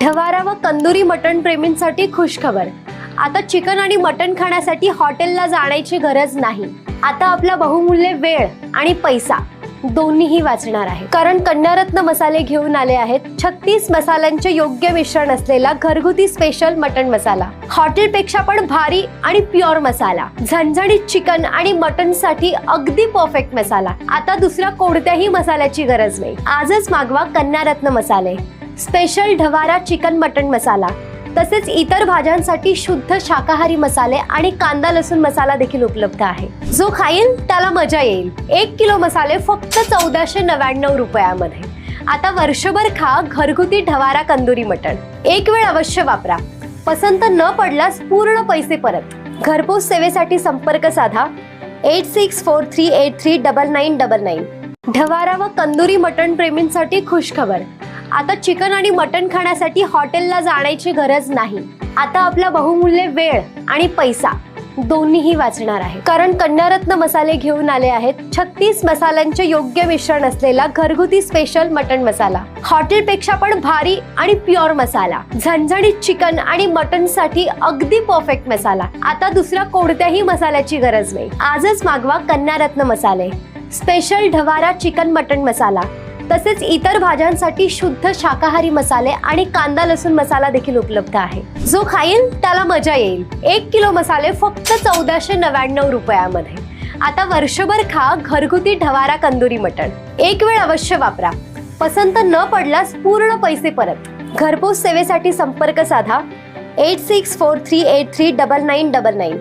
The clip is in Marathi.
ढवारा व कंदुरी मटण प्रेमींसाठी खुशखबर. आता चिकन आणि मटण खाण्यासाठी हॉटेलला जाण्याची गरज नाही. आता आपला बहुमूल्य वेळ आणि पैसा दोन्हीही वाचणार आहे. कारण कन्यारत्न मसाले घेऊन आले आहेत छत्तीस मसाल्यांचे योग्य मिश्रण असलेला घरगुती स्पेशल मटण मसाला. हॉटेलपेक्षा पण भारी आणि प्युअर मसाला. झणझणीत चिकन आणि मटणसाठी अगदी परफेक्ट मसाला. आता दुसऱ्या कोणत्याही मसाल्याची गरज नाही. आजच मागवा कन्यारत्न मसाले. स्पेशल ढवारा चिकन मटण मसाला तसेच इतर भाज्यांसाठी शुद्ध शाकाहारी मसाले आणि कांदा लसूण मसाला देखील उपलब्ध आहे. जो खाईल त्याला मजा येईल. एक किलो मसाले फक्त चौदाशे नव्याण्णव रुपयामध्ये. आता वर्षभर खा घरगुती ढवारा कंदुरी मटण. एक वेळ अवश्य वापरा. पसंत न पडल्यास पूर्ण पैसे परत. घरपोच सेवेसाठी संपर्क साधा. Eight six four three eight three double nine double nine. ढवारा व कंदुरी मटण प्रेमींसाठी खुशखबर. आता चिकन आणि मटण खाण्यासाठी हॉटेलला जाण्याची गरज नाही. आता आपला बहुमूल्य वेळ आणि पैसा दोन्हीही वाचणार आहे. कारण कन्यारत्न मसाले घेऊन आले आहेत. छत्तीस मसाल्यांचे योग्य मिश्रण असलेला घरगुती स्पेशल मटण मसाला. हॉटेलपेक्षा पण भारी आणि प्युअर मसाला. झणझणीत चिकन आणि मटणसाठी अगदी परफेक्ट मसाला. आता दुसऱ्या कोणत्याही मसाल्याची गरज नाही. आजच मागवा कन्यारत्न मसाले. स्पेशल ढवारा चिकन मटण मसाला तसेच इतर भाज्यांसाठी शुद्ध शाकाहारी मसाले आणि कांदा लसूण मसाला देखील उपलब्ध आहे. जो खाईल त्याला मजा येईल. एक किलो मसाले फक्त चौदाशे नव्याण्णव रुपयामध्ये. आता वर्षभर खा घरगुती ढवारा कंदुरी मटण. एक वेळ अवश्य वापरा. पसंत न पडल्यास पूर्ण पैसे परत. घरपोच सेवेसाठी संपर्क साधा. Eight six four three eight three double nine double nine.